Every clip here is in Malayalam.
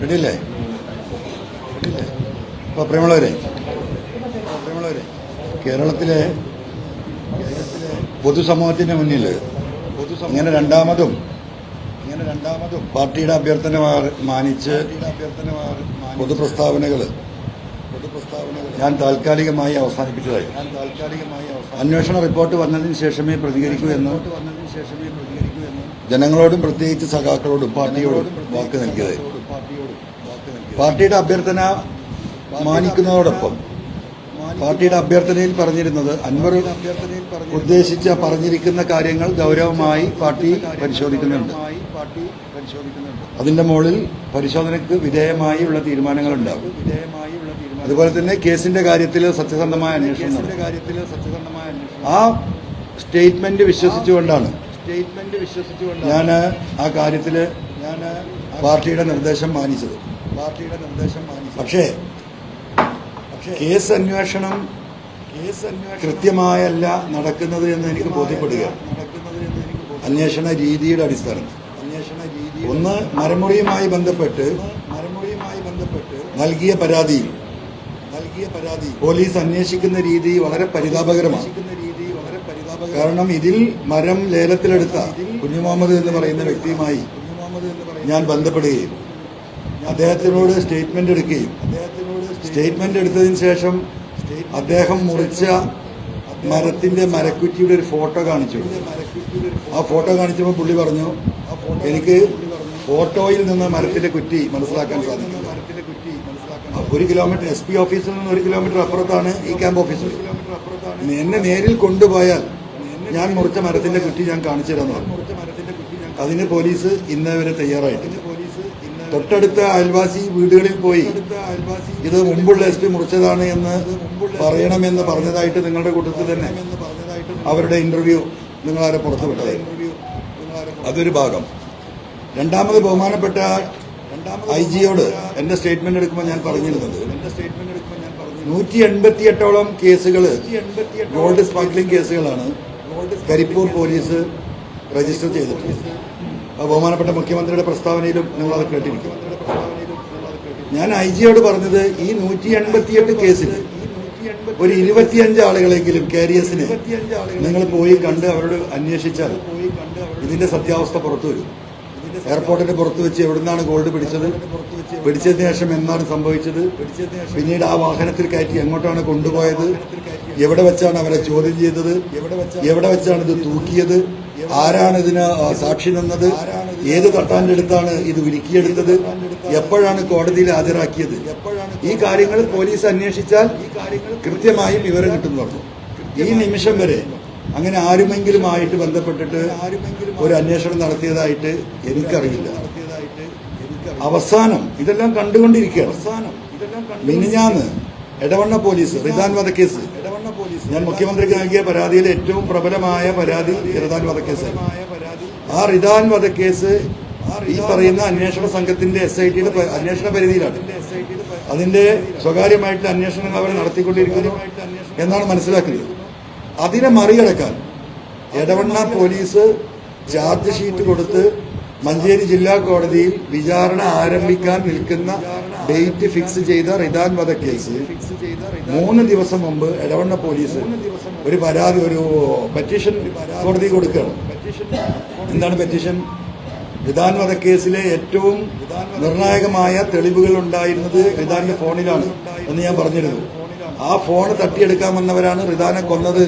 റെഡിയല്ലേ റെഡിയല്ലേ അപ്പോൾ പ്രിയമുള്ളവരെ പ്രിയമുള്ളവരെ കേരളത്തിലെ കേരളത്തിലെ പൊതുസമൂഹത്തിന്റെ മുന്നിൽ ഇങ്ങനെ രണ്ടാമതും ഇങ്ങനെ രണ്ടാമതും പാർട്ടിയുടെ അഭ്യർത്ഥന മാനിച്ച് അഭ്യർത്ഥന പൊതുപ്രസ്താവനകൾ ഞാൻ താൽക്കാലികമായി അവസാനിപ്പിച്ചതായി. ഞാൻ താൽക്കാലികമായി അന്വേഷണ റിപ്പോർട്ട് വന്നതിന് ശേഷമേ പ്രതികരിക്കൂ എന്ന് വന്നതിന് ശേഷമേ ജനങ്ങളോടും പ്രത്യേകിച്ച് സഖാക്കളോടും പാർട്ടിയോടും വാക്ക് നൽകിയത് പാർട്ടിയുടെ അഭ്യർത്ഥന മാനിക്കുന്നതോടൊപ്പം പാർട്ടിയുടെ അഭ്യർത്ഥനയിൽ പറഞ്ഞിരുന്നത് അൻവർ ഉദ്ദേശിച്ച പറഞ്ഞിരിക്കുന്ന കാര്യങ്ങൾ ഗൗരവമായി പാർട്ടി പരിശോധിക്കുന്നുണ്ട്. അതിന്റെ മുകളിൽ പരിശോധനയ്ക്ക് വിധേയമായുള്ള തീരുമാനങ്ങളുണ്ടാകും. അതുപോലെ തന്നെ കേസിന്റെ കാര്യത്തിൽ സത്യസന്ധമായ അന്വേഷണം ആ സ്റ്റേറ്റ്മെന്റ് വിശ്വസിച്ചുകൊണ്ടാണ് ഞാൻ ആ കാര്യത്തിൽ ഞാൻ പാർട്ടിയുടെ നിർദ്ദേശം മാനിച്ചത്. പാർട്ടിയുടെ നിർദ്ദേശം മാനിച്ചു പക്ഷേ കേസ് അന്വേഷണം കേസ് അന്വേഷണം കൃത്യമായല്ല നടക്കുന്നത് എന്ന് എനിക്ക് ബോധ്യപ്പെടുകയാണ് അന്വേഷണ രീതിയുടെ അടിസ്ഥാനം. അന്വേഷണ രീതി ഒന്ന് മരമുറിയുമായി ബന്ധപ്പെട്ട് മരമുറിയുമായി ബന്ധപ്പെട്ട് നൽകിയ പരാതിയിൽ നൽകിയ പരാതി പോലീസ് അന്വേഷിക്കുന്ന രീതി വളരെ പരിതാപകരമാണ്. കാരണം ഇതിൽ മരം ലേലത്തിലെടുത്ത കുഞ്ഞു മുഹമ്മദ് എന്ന് പറയുന്ന വ്യക്തിയുമായി ഞാൻ ബന്ധപ്പെടുകയും അദ്ദേഹത്തിനോട് സ്റ്റേറ്റ്മെന്റ് എടുക്കുകയും. സ്റ്റേറ്റ്മെന്റ് എടുത്തതിന് ശേഷം അദ്ദേഹം മുറിച്ച മരത്തിന്റെ മരക്കുറ്റിയുടെ ഒരു ഫോട്ടോ കാണിച്ചു. ആ ഫോട്ടോ കാണിച്ചപ്പോൾ പുള്ളി പറഞ്ഞു എനിക്ക് ഫോട്ടോയിൽ നിന്ന് മരത്തിന്റെ കുറ്റി മനസ്സിലാക്കാൻ സാധിക്കും ഒരു കിലോമീറ്റർ എസ് പി ഓഫീസിൽ നിന്ന് ഒരു കിലോമീറ്റർ അപ്പുറത്താണ് ഈ ക്യാമ്പ് ഓഫീസ് എന്നെ നേരിൽ കൊണ്ടുപോയാൽ ഞാൻ മുറിച്ച മരത്തിന്റെ കുറ്റി ഞാൻ കാണിച്ചു തരാന്ന് പറഞ്ഞു. അതിന് പോലീസ് ഇന്നേ വരെ തൊട്ടടുത്ത അയൽവാസി വീടുകളിൽ പോയി ഇത് മുമ്പുള്ള എസ് പി മുറിച്ചതാണ് എന്ന് പറയണമെന്ന് പറഞ്ഞതായിട്ട് നിങ്ങളുടെ കൂട്ടത്തിൽ തന്നെ അവരുടെ ഇന്റർവ്യൂ നിങ്ങളാരെ പുറത്തുവിട്ടത് അതൊരു ഭാഗം. രണ്ടാമത് ബഹുമാനപ്പെട്ട ഐ ജിയോട് എന്റെ സ്റ്റേറ്റ്മെന്റ് എടുക്കുമ്പോൾ ഞാൻ പറഞ്ഞിരുന്നത് നൂറ്റി എൺപത്തി എട്ടോളം കേസുകൾ ഗോൾഡ് സ്മഗ്ലിംഗ് കേസുകളാണ്. കരിപ്പൂർ പോലീസ് രജിസ്റ്റർ ചെയ്തിട്ടുണ്ട്. ബഹുമാനപ്പെട്ട മുഖ്യമന്ത്രിയുടെ പ്രസ്താവനയിലും നിങ്ങൾ അത് കേട്ടിരിക്കും. ഞാൻ ഐ ജിയോട് പറഞ്ഞത് ഈ നൂറ്റി എൺപത്തിയെട്ട് കേസിൽ ഒരു ഇരുപത്തിയഞ്ച് ആളുകളെങ്കിലും കാരിയേഴ്സിനെ നിങ്ങൾ പോയി കണ്ട് അവരോട് അന്വേഷിച്ചാൽ ഇതിന്റെ സത്യാവസ്ഥ പുറത്തു വരും. എയർപോർട്ടിന്റെ പുറത്ത് വെച്ച് എവിടുന്നാണ് ഗോൾഡ് പിടിച്ചത്? പിടിച്ചതിന് ശേഷം എന്താണ് സംഭവിച്ചത്? പിന്നീട് ആ വാഹനത്തിൽ കയറ്റി എങ്ങോട്ടാണ് കൊണ്ടുപോയത്? എവിടെ വെച്ചാണ് അവരെ ചോദ്യം ചെയ്തത്? എവിടെ വെച്ചാണ് ഇത് തൂക്കിയത്? ആരാണ് ഇതിന് സാക്ഷി നിന്നത്? ഏത് തട്ടാന്റെ അടുത്താണ് ഇത് വിരിക്കിയെടുത്തത് എപ്പോഴാണ് കോടതിയിൽ ഹാജരാക്കിയത്? ഈ കാര്യങ്ങൾ പോലീസ് അന്വേഷിച്ചാൽ കൃത്യമായും വിവരം കിട്ടുന്നുള്ളൂ ഈ നിമിഷം വരെ അങ്ങനെ ആരുമെങ്കിലും ആയിട്ട് ബന്ധപ്പെട്ടിട്ട് ഒരു അന്വേഷണം നടത്തിയതായിട്ട് എനിക്കറിയില്ല. അവസാനം ഇതെല്ലാം കണ്ടുകൊണ്ടിരിക്കുകയാണ്. അവസാനം മിനിഞ്ഞാന്ന് എടവണ്ണ പോലീസ് റിദാൻ വധക്കേസ് ഞാൻ മുഖ്യമന്ത്രിക്ക് നൽകിയ പരാതിയിൽ ഏറ്റവും പ്രബലമായ പരാതി റിദാൻ വധക്കേസ്. ആ റിദാൻ വധക്കേസ് ഈ പറയുന്ന അന്വേഷണ സംഘത്തിന്റെ എസ് ഐ ടിയുടെ അന്വേഷണ പരിധിയിലാണ്. അതിന്റെ സ്വകാര്യമായിട്ട് അന്വേഷണങ്ങൾ അവർ നടത്തിക്കൊണ്ടിരിക്കുന്നു എന്നാണ് മനസ്സിലാക്കുന്നത്. അതിനെ മറികടക്കാൻ എടവണ്ണ പോലീസ് ചാർജ് ഷീറ്റ് കൊടുത്ത് മഞ്ചേരി ജില്ലാ കോടതിയിൽ വിചാരണ ആരംഭിക്കാൻ നിൽക്കുന്ന ഡേറ്റ് ഫിക്സ് ചെയ്ത റിദാൻ കേസ് മൂന്ന് ദിവസം മുമ്പ് എടവണ്ണ പോലീസ് ഒരു പരാതി ഒരു പെറ്റീഷൻ കോടതി കൊടുക്കുകയാണ്. എന്താണ് പെറ്റീഷൻ റിദാൻ വധക്കേസിലെ ഏറ്റവും നിർണായകമായ തെളിവുകൾ ഉണ്ടായിരുന്നത് റിദാന്റെ ഫോണിലാണ് എന്ന് ഞാൻ പറഞ്ഞിരുന്നു. ആ ഫോൺ തട്ടിയെടുക്കാൻ വന്നവരാണ് റിദാനെ കൊന്നത്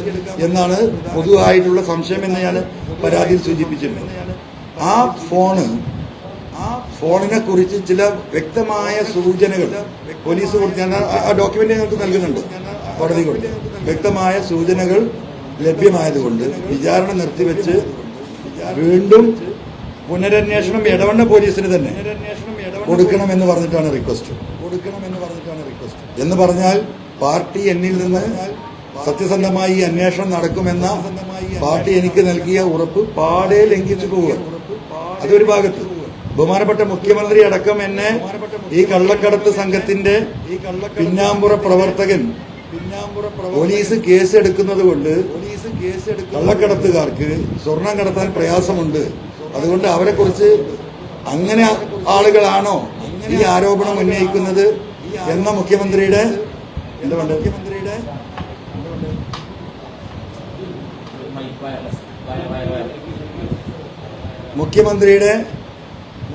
എന്നാണ് പൊതുവായിട്ടുള്ള സംശയം എന്ന് ഞാൻ പരാതിയിൽ സൂചിപ്പിച്ചിട്ടുണ്ട് ആ ഫോണ് ആ ഫോണിനെ കുറിച്ച് ചില വ്യക്തമായ സൂചനകൾ പോലീസ് ഞാൻ ആ- ഡോക്യുമെന്റ് ഞങ്ങൾക്ക് നൽകുന്നുണ്ട് കോടതി കൊടുത്ത്. വ്യക്തമായ സൂചനകൾ ലഭ്യമായതുകൊണ്ട് വിചാരണ നിർത്തിവെച്ച് വീണ്ടും പുനരന്വേഷണം ഇടവണ്ണ പോലീസിന് തന്നെ കൊടുക്കണമെന്ന് പറഞ്ഞിട്ടാണ് റിക്വസ്റ്റ്. കൊടുക്കണമെന്ന് പറഞ്ഞിട്ടാണ് റിക്വസ്റ്റ് എന്ന് പറഞ്ഞാൽ പാർട്ടി എന്നിൽ നിന്ന് സത്യസന്ധമായി ഈ അന്വേഷണം നടക്കുമെന്ന പാർട്ടി എനിക്ക് നൽകിയ ഉറപ്പ് പാടെ ലംഘിച്ചു പോവുക അതൊരു ഭാഗത്ത്. ബഹുമാനപ്പെട്ട മുഖ്യമന്ത്രി അടക്കം എന്നെ ഈ കള്ളക്കടത്ത് സംഘത്തിന്റെ പിന്നാമ്പുറ പ്രവർത്തകൻ പോലീസ് കേസ് എടുക്കുന്നത് കൊണ്ട് കള്ളക്കടത്തുകാർക്ക് സ്വർണം കടത്താൻ പ്രയാസമുണ്ട്. അതുകൊണ്ട് അവരെ കുറിച്ച് അങ്ങനെ ആളുകളാണോ ഈ ആരോപണം ഉന്നയിക്കുന്നത് എന്ന മുഖ്യമന്ത്രിയുടെ എന്താ മുഖ്യമന്ത്രിയുടെ മുഖ്യമന്ത്രിയുടെ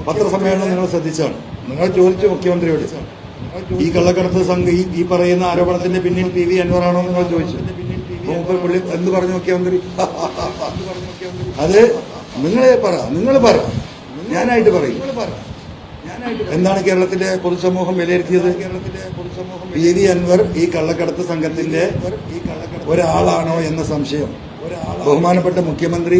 പത്രസമ്മേളനം നിങ്ങൾ ശ്രദ്ധിച്ചാണ്. നിങ്ങൾ ചോദിച്ചു മുഖ്യമന്ത്രിയോട്. ഈ കള്ളക്കടത്ത് സംഘ ഈ പറയുന്ന ആരോപണത്തിന്റെ പിന്നിൽ പി വി അൻവറാണോ നിങ്ങൾ ചോദിച്ചു. പുള്ളി എന്ത് പറഞ്ഞു മുഖ്യമന്ത്രി? അത് നിങ്ങളെ പറ നിങ്ങൾ പറ. ഞാനായിട്ട് പറയും. എന്താണ് കേരളത്തിലെ പൊതുസമൂഹം വിലയിരുത്തിയത്? പി വി അൻവർ ഈ കള്ളക്കടത്ത് സംഘത്തിന്റെ ഒരാളാണോ എന്ന സംശയം. ബഹുമാനപ്പെട്ട മുഖ്യമന്ത്രി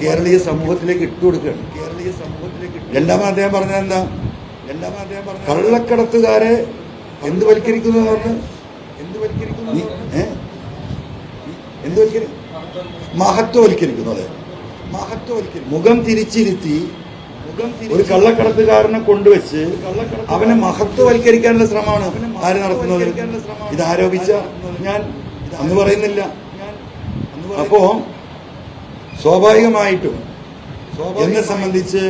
കേരളീയ സമൂഹത്തിലേക്ക് ഇട്ടുകൊടുക്കുകയാണ് കേരളീയ സമൂഹത്തിലേക്ക് എല്ലാം അദ്ദേഹം പറഞ്ഞ എന്താ? രണ്ടാമത് അദ്ദേഹം പറഞ്ഞ കള്ളക്കടത്തുകാരെ എന്ത് വൽക്കരിക്കുന്നു പറഞ്ഞ് എന്ത് വൽക്കരിക്കുന്നു? എന്ത് വൽക്കരിക്കും മഹത്വവൽക്കരിക്കുന്നു അതെ. മഹത്വവൽക്കരിക്കും മുഖം തിരിച്ചിരുത്തി ഒരു കള്ളക്കടത്തുകാരനെ കൊണ്ടുവച്ച് അവനെ മഹത്വവൽക്കരിക്കാനുള്ള ശ്രമമാണ് ആര് നടത്തുന്നത്? ഇത് ആരോപിച്ച ഞാൻ അന്ന് പറയുന്നില്ല. അപ്പോ സ്വാഭാവികമായിട്ടും എന്നെ സംബന്ധിച്ച്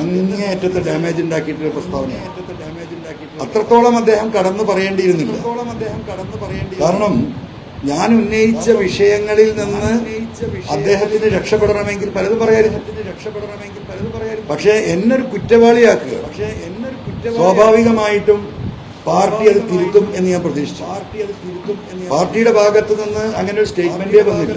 അങ്ങേയറ്റത്തെ ഡാമേജ് ഉണ്ടാക്കിയിട്ടുള്ള പ്രസ്താവനയാണ്. അത്രത്തോളം അദ്ദേഹം കടന്നു പറയേണ്ടിയിരുന്നില്ല. കാരണം ഞാൻ ഉന്നയിച്ച വിഷയങ്ങളിൽ നിന്ന് അദ്ദേഹത്തിന് രക്ഷപ്പെടണമെങ്കിൽ പലത് പറയാതിന് രക്ഷപ്പെടണമെങ്കിൽ പലത് പറയായിരുന്നു പക്ഷേ എന്നൊരു കുറ്റവാളിയാക്കുക പക്ഷേ എന്നൊരു കുറ്റവാളി സ്വാഭാവികമായിട്ടും പാർട്ടി അത് തിരുത്തും എന്ന് ഞാൻ പ്രതീക്ഷിച്ചു. പാർട്ടി അത് തിരുത്തും പാർട്ടിയുടെ ഭാഗത്ത് നിന്ന് അങ്ങനെ ഒരു സ്റ്റേറ്റ്മെന്റേ വന്നില്ല.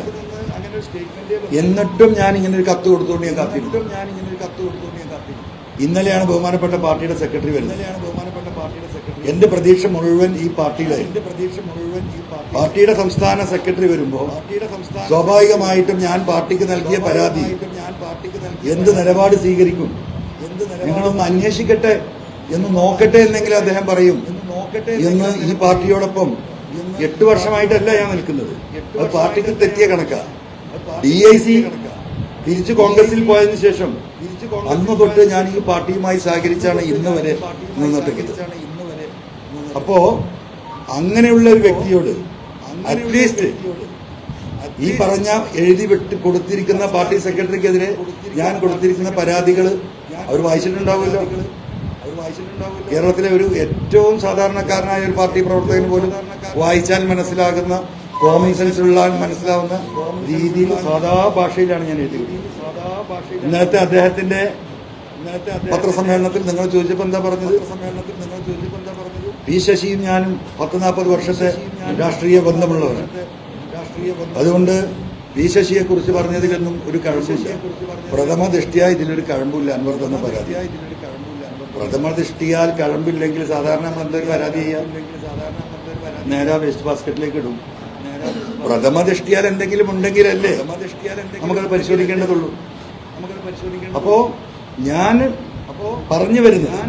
എന്നിട്ടും ഞാൻ ഇങ്ങനെ ഒരു കത്ത് കൊടുത്തുകൊണ്ട് ഞാൻ കാത്തിരുന്നു. ഞാൻ ഇങ്ങനെ ഒരു കത്ത് കൊടുത്തുകൊണ്ട് ഞാൻ കാത്തിരുന്നു. ഇന്നലെയാണ് ബഹുമാനപ്പെട്ട പാർട്ടിയുടെ സെക്രട്ടറി വരുന്നത്. ഇന്നലെയാണ് ബഹുമാനപ്പെട്ട പാർട്ടിയുടെ സെക്രട്ടറി എന്റെ പ്രതീക്ഷ മുഴുവൻ ഈ പാർട്ടിയിലെ എന്റെ പ്രതീക്ഷ മുഴുവൻ ഈ പാർട്ടിയുടെ സംസ്ഥാന സെക്രട്ടറി വരുമ്പോൾ പാർട്ടിയുടെ സംസ്ഥാന സ്വാഭാവികമായിട്ടും ഞാൻ പാർട്ടിക്ക് നൽകിയ പരാതി ഞാൻ പാർട്ടിക്ക് നൽകിയ എന്ത് നിലപാട് സ്വീകരിക്കും? എന്ത് നിങ്ങളൊന്ന് അന്വേഷിക്കട്ടെ എന്ന് നോക്കട്ടെ എന്നെങ്കിലും അദ്ദേഹം പറയും. എന്ന് നോക്കട്ടെ എന്ന് ഈ പാർട്ടിയോടൊപ്പം എട്ട് വർഷമായിട്ടല്ല ഞാൻ നിൽക്കുന്നത്. പാർട്ടിക്ക് തെറ്റിയ കണക്കാ. ഡി ഐ സി തിരിച്ച് കോൺഗ്രസിൽ പോയതിനു ശേഷം അന്ന് തൊട്ട് ഞാൻ ഈ പാർട്ടിയുമായി സഹകരിച്ചാണ് ഇന്ന് വരെ നിന്നിട്ടുള്ളത്. അപ്പോ അങ്ങനെയുള്ള ഒരു വ്യക്തിയോട് അറ്റ്ലീസ്റ്റ് ഈ പറഞ്ഞ എഴുതി വിട്ട് കൊടുത്തിരിക്കുന്ന പാർട്ടി സെക്രട്ടറിക്കെതിരെ ഞാൻ കൊടുത്തിരിക്കുന്ന പരാതികൾ അവർ വായിച്ചിട്ടുണ്ടാവുമല്ലോ കേരളത്തിലെ ഒരു ഏറ്റവും സാധാരണക്കാരനായ ഒരു പാർട്ടി പ്രവർത്തകന് പോലും വായിച്ചാൽ മനസ്സിലാകുന്ന കോമൺ സെൻസ് ഉള്ള മനസ്സിലാവുന്ന രീതിയിൽ സാധാ ഭാഷയിലാണ് ഞാൻ എഴുതിയത്. ഇന്നലത്തെ അദ്ദേഹത്തിന്റെ പത്രസമ്മേളനത്തിൽ നിങ്ങൾ ചോദിച്ചപ്പോൾ എന്താ പറഞ്ഞത്? സമ്മേളനത്തിൽ നിങ്ങൾ ചോദിച്ചപ്പോൾ എന്താ പറഞ്ഞത് പി ശശിയും ഞാനും പത്ത് നാൽപ്പത് വർഷത്തെ രാഷ്ട്രീയ ബന്ധമുള്ളവരാണ്. അതുകൊണ്ട് പി ശശിയെ കുറിച്ച് പറഞ്ഞതിലൊന്നും ഒരു കഴമ്പില്ല. പ്രഥമ ദൃഷ്ടിയായി ഇതിലൊരു കഴമ്പില്ല അൻവർ തന്ന പരാതി. പ്രഥമ ദൃഷ്ടിയാൽ കഴമ്പില്ലെങ്കിൽ സാധാരണ നമ്മൾ എന്തൊരു പരാതി ചെയ്യാം? നേരെ വേസ്റ്റ് ബാസ്ക്കറ്റിലേക്ക് ഇടും. പ്രഥമ ദൃഷ്ടിയാൽ എന്തെങ്കിലും ഉണ്ടെങ്കിലല്ലേ നമുക്കത് പരിശോധിക്കേണ്ടതുള്ളൂ. അപ്പോ ഞാൻ പറഞ്ഞു വരുന്നത്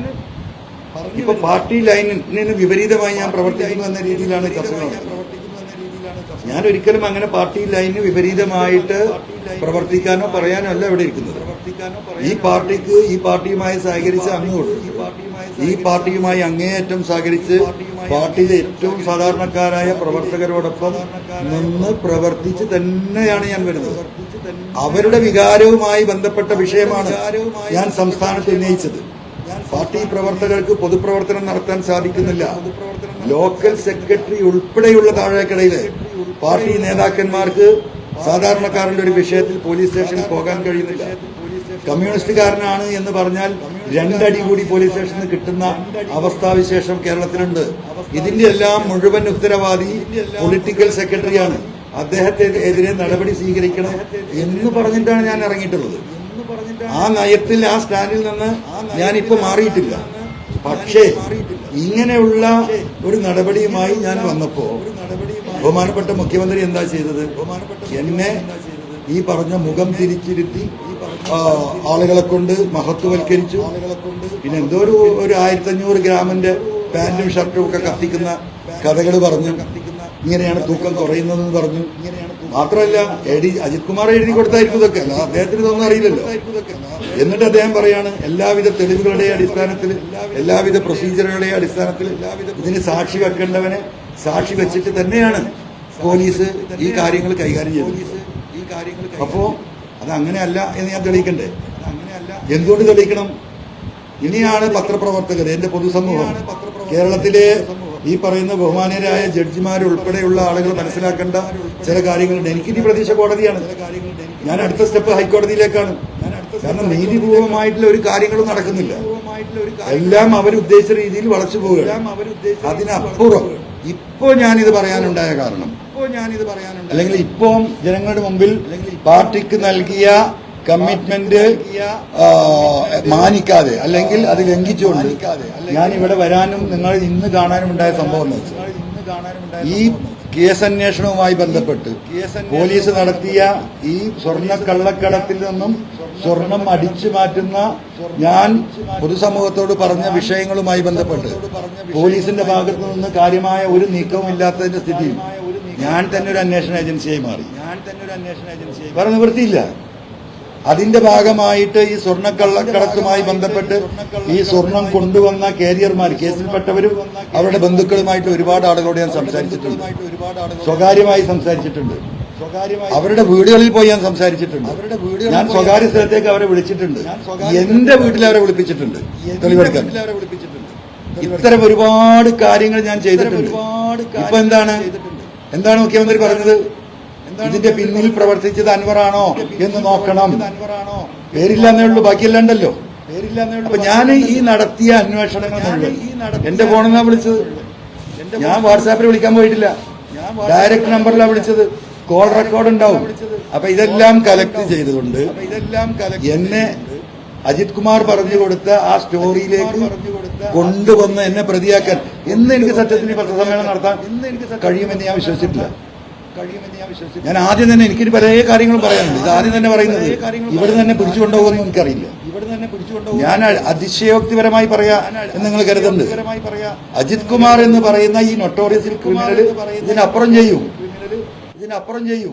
ഇപ്പൊ പാർട്ടി ലൈനിന് വിപരീതമായി ഞാൻ പ്രവർത്തിക്കുന്നു എന്ന രീതിയിലാണ് ചർച്ച ഞാൻ ഒരിക്കലും അങ്ങനെ പാർട്ടി ലൈനിന് വിപരീതമായിട്ട് പ്രവർത്തിക്കാനോ പറയാനോ അല്ല ഇവിടെ ഇരിക്കുന്നത്. ഈ പാർട്ടിക്ക് ഈ പാർട്ടിയുമായി സഹകരിച്ച് അങ്ങോട്ട് ഈ പാർട്ടിയുമായി അങ്ങേയറ്റം സഹകരിച്ച് പാർട്ടിയിലെ ഏറ്റവും സാധാരണക്കാരായ പ്രവർത്തകരോടൊപ്പം നിന്ന് പ്രവർത്തിച്ച് തന്നെയാണ് ഞാൻ വരുന്നത്. അവരുടെ വികാരവുമായി ബന്ധപ്പെട്ട വിഷയമാണ് ഞാൻ സംസ്ഥാനത്ത് ഉന്നയിച്ചത്. പാർട്ടി പ്രവർത്തകർക്ക് പൊതുപ്രവർത്തനം നടത്താൻ സാധിക്കുന്നില്ല. ലോക്കൽ സെക്രട്ടറി ഉൾപ്പെടെയുള്ള താഴേക്കടയിൽ പാർട്ടി നേതാക്കന്മാർക്ക് സാധാരണക്കാരന്റെ ഒരു വിഷയത്തിൽ പോലീസ് സ്റ്റേഷനിൽ പോകാൻ കഴിയുന്നില്ല. കമ്മ്യൂണിസ്റ്റുകാരനാണ് എന്ന് പറഞ്ഞാൽ രണ്ടടി കൂടി പോലീസ് സ്റ്റേഷനിൽ കിട്ടുന്ന അവസ്ഥാവിശേഷം കേരളത്തിലുണ്ട്. ഇതിന്റെ എല്ലാം മുഴുവൻ ഉത്തരവാദി പൊളിറ്റിക്കൽ സെക്രട്ടറിയാണ് അദ്ദേഹത്തെ എതിരെ നടപടി സ്വീകരിക്കണം എന്ന് പറഞ്ഞിട്ടാണ് ഞാൻ ഇറങ്ങിയിട്ടുള്ളത്. ആ നയത്തിൽ ആ സ്റ്റാൻഡിൽ നിന്ന് ഞാൻ ഇപ്പൊ മാറിയിട്ടില്ല. പക്ഷേ ഇങ്ങനെയുള്ള ഒരു നടപടിയുമായി ഞാൻ വന്നപ്പോ ബഹുമാനപ്പെട്ട മുഖ്യമന്ത്രി എന്താ ചെയ്തത്? എന്നെ ഈ പറഞ്ഞ മുഖം തിരിച്ചിരുത്തി ആളുകളെ കൊണ്ട് മഹത്വവൽക്കരിച്ചു. പിന്നെ എന്തോ ഒരു ഒരു ആയിരത്തി അഞ്ഞൂറ് ഗ്രാമിന്റെ പാന്റും ഷർട്ടും ഒക്കെ കത്തിക്കുന്ന കഥകൾ പറഞ്ഞു. ഇങ്ങനെയാണ് തൂക്കം കുറയുന്നതെന്ന് പറഞ്ഞു. മാത്രമല്ല എഴുതി അജിത് കുമാർ എഴുതി കൊടുത്തായിരിക്കും ഇതൊക്കെ. അല്ല അദ്ദേഹത്തിന് ഇതൊന്നും അറിയില്ലല്ലോ. എന്നിട്ട് അദ്ദേഹം പറയാണ് എല്ലാവിധ തെളിവുകളുടെ അടിസ്ഥാനത്തിൽ എല്ലാവിധ പ്രൊസീജിയറുകളുടെ അടിസ്ഥാനത്തിൽ ഇതിന് സാക്ഷി വെക്കേണ്ടവനെ സാക്ഷി വെച്ചിട്ട് തന്നെയാണ് പോലീസ് ഈ കാര്യങ്ങൾ കൈകാര്യം കാര്യങ്ങൾ അപ്പോ അത് അങ്ങനെയല്ല എന്ന് ഞാൻ തെളിയിക്കണ്ടേ? എന്തുകൊണ്ട് തെളിയിക്കണം? ഇനിയാണ് പത്രപ്രവർത്തകർ എന്റെ പൊതുസമൂഹം. കേരളത്തിലെ ഈ പറയുന്ന ബഹുമാനീയരായ ജഡ്ജിമാരുൾപ്പെടെയുള്ള ആളുകൾ മനസ്സിലാക്കേണ്ട ചില കാര്യങ്ങളുണ്ട്. എനിക്കിനി പ്രതീക്ഷ കോടതിയാണ്. ഞാൻ അടുത്ത സ്റ്റെപ്പ് ഹൈക്കോടതിയിലേക്കാണ്. കാരണം നീതിപൂർവമായിട്ടുള്ള ഒരു കാര്യങ്ങളും നടക്കുന്നില്ല. എല്ലാം അവരുദ്ദേശിച്ച രീതിയിൽ വളച്ചു പോവുകയാണ്. അതിനപ്പുറം ഇപ്പോ ഞാനിത് പറയാനുണ്ടായ കാരണം ഇപ്പോ ഞാനിത് പറയാനുണ്ട് അല്ലെങ്കിൽ ഇപ്പോ ജനങ്ങളുടെ മുമ്പിൽ പാർട്ടിക്ക് നൽകിയ കമ്മിറ്റ്മെന്റ് മാനിക്കാതെ അല്ലെങ്കിൽ അത് ലംഘിച്ചുകൊണ്ട് ഞാൻ ഇവിടെ വരാനും നിങ്ങൾ ഇന്ന് കാണാനും ഉണ്ടായ സംഭവം ഈ കേസ് അന്വേഷണവുമായി ബന്ധപ്പെട്ട് പോലീസ് നടത്തിയ ഈ സ്വർണ കള്ളക്കടത്തിൽ നിന്നും സ്വർണം അടിച്ചു മാറ്റുന്ന ഞാൻ പൊതുസമൂഹത്തോട് പറഞ്ഞ വിഷയങ്ങളുമായി ബന്ധപ്പെട്ട് പോലീസിന്റെ ഭാഗത്തു നിന്ന് കാര്യമായ ഒരു നീക്കവും ഇല്ലാത്തതിന്റെ സ്ഥിതിയിൽ ഞാൻ തന്നെ ഒരു അന്വേഷണ ഏജൻസിയായി മാറി. ഞാൻ തന്നെ ഒരു അന്വേഷണ ഏജൻസിയായി വേറെ നിവൃത്തിയില്ല. അതിന്റെ ഭാഗമായിട്ട് ഈ സ്വർണക്കള്ളക്കടത്തുമായി ബന്ധപ്പെട്ട് ഈ സ്വർണം കൊണ്ടുവന്ന കാരിയർമാർ കേസിൽപ്പെട്ടവരും അവരുടെ ബന്ധുക്കളുമായിട്ട് ഒരുപാട് ആളുകളോട് ഞാൻ സംസാരിച്ചിട്ടുണ്ട്. സ്വകാര്യമായി സംസാരിച്ചിട്ടുണ്ട്. അവരുടെ വീടുകളിൽ പോയി ഞാൻ സംസാരിച്ചിട്ടുണ്ട്. ഞാൻ സ്വകാര്യ സ്ഥലത്തേക്ക് അവരെ വിളിച്ചിട്ടുണ്ട്. എന്റെ വീട്ടിൽ അവരെ വിളിപ്പിച്ചിട്ടുണ്ട്. തെളിവെടുക്കാൻ. ഇത്തരം ഒരുപാട് കാര്യങ്ങൾ ഞാൻ ചെയ്തിട്ടുണ്ട്. ഇപ്പൊ എന്താണ്? എന്താണ് മുഖ്യമന്ത്രി പറഞ്ഞത്? ഇതിന്റെ പിന്നിൽ പ്രവർത്തിച്ചത് അൻവറാണോ എന്ന് നോക്കണം. പേരില്ലെന്നേ ഉള്ളൂ ബാക്കിയെല്ലാം ഉണ്ടല്ലോ അപ്പൊ ഞാൻ ഈ നടത്തിയ അന്വേഷണങ്ങൾ എന്റെ ഫോണിൽ നിന്നാ വിളിച്ചത്. ഞാൻ വാട്സാപ്പിൽ വിളിക്കാൻ പോയിട്ടില്ല. ഡയറക്റ്റ് നമ്പറിലാണ് വിളിച്ചത്. കോൾ റെക്കോർഡ് ഉണ്ടാവും. അപ്പൊ ഇതെല്ലാം കലക്ട് ചെയ്തുകൊണ്ട് എന്നെ അജിത് കുമാർ പറഞ്ഞു കൊടുത്ത ആ സ്റ്റോറിയിലേക്ക് കൊണ്ടുവന്ന് എന്നെ പ്രതിയാക്കാൻ. ഇന്ന് എനിക്ക് സത്യത്തിന് പത്രസമ്മേളനം നടത്താൻ കഴിയുമെന്ന് ഞാൻ വിശ്വസിച്ചിട്ടില്ല. ഞാൻ ആദ്യം തന്നെ എനിക്കൊരു പല കാര്യങ്ങളും പറയാനുണ്ട്. ഇത് ആദ്യം തന്നെ പറയുന്നത് ഇവിടെ തന്നെ പിടിച്ചുകൊണ്ടുപോകുമെന്ന് എനിക്കറിയില്ല. ഞാൻ അതിശയോക്തിപരമായി പറയാ എന്ന് നിങ്ങൾ കരുതുന്നുണ്ട്. അജിത് കുമാർ എന്ന് പറയുന്ന ഈ നൊട്ടോറിയസിൽ ക്രിമിനൽ ഇതിനപ്പുറം ചെയ്യും. ഇതിനപ്പുറം ചെയ്യും.